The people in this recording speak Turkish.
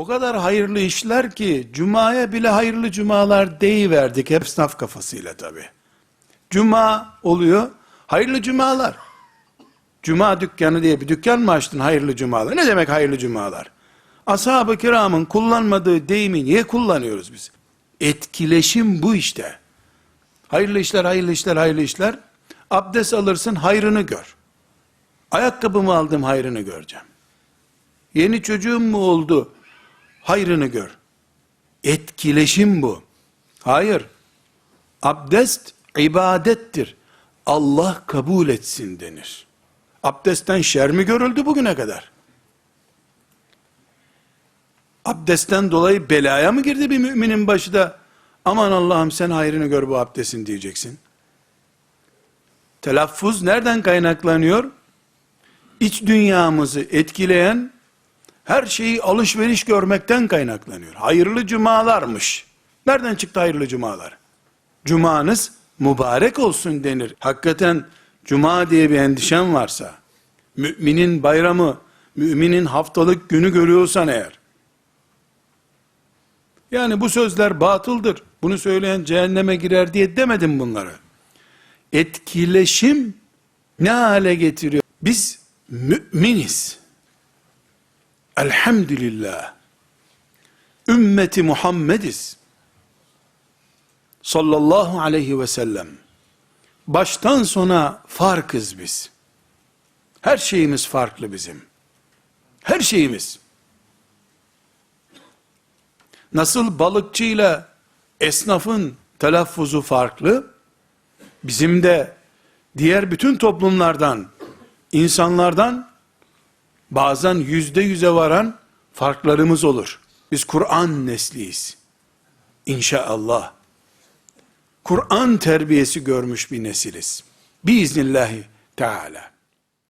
O kadar hayırlı işler ki cumaya bile hayırlı cumalar deyiverdik hep sınaf kafasıyla tabi. Cuma oluyor, hayırlı cumalar. Cuma dükkanı diye bir dükkan mı açtın hayırlı cumalar? Ne demek hayırlı cumalar? Ashab-ı kiramın kullanmadığı deyimi niye kullanıyoruz biz? Etkileşim bu işte. Hayırlı işler, hayırlı işler, hayırlı işler. Abdest alırsın, hayrını gör. Ayakkabımı aldım, hayrını göreceğim. Yeni çocuğum mu oldu? Hayrını gör. Etkileşim bu. Hayır. Abdest ibadettir. Allah kabul etsin denir. Abdestten şer mi görüldü bugüne kadar? Abdestten dolayı belaya mı girdi bir müminin başı da aman Allah'ım sen hayrını gör bu abdestin diyeceksin. Telaffuz nereden kaynaklanıyor? İç dünyamızı etkileyen her şeyi alışveriş görmekten kaynaklanıyor. Hayırlı cumalarmış. Nereden çıktı hayırlı cumalar? Cumanız mübarek olsun denir. Hakikaten cuma diye bir endişen varsa, müminin bayramı, müminin haftalık günü görüyorsan eğer, yani bu sözler batıldır, bunu söyleyen cehenneme girer diye demedim bunları. Etkileşim ne hale getiriyor? Biz müminiz. Elhamdülillah. Ümmeti Muhammediz. Sallallahu aleyhi ve sellem. Baştan sona farkız biz. Her şeyimiz farklı bizim. Her şeyimiz. Nasıl balıkçıyla esnafın telaffuzu farklı, bizim de diğer bütün toplumlardan, insanlardan bazen yüzde yüze varan farklarımız olur. Biz Kur'an nesliyiz. İnşallah. Kur'an terbiyesi görmüş bir nesiliz. Biiznillahü Teala.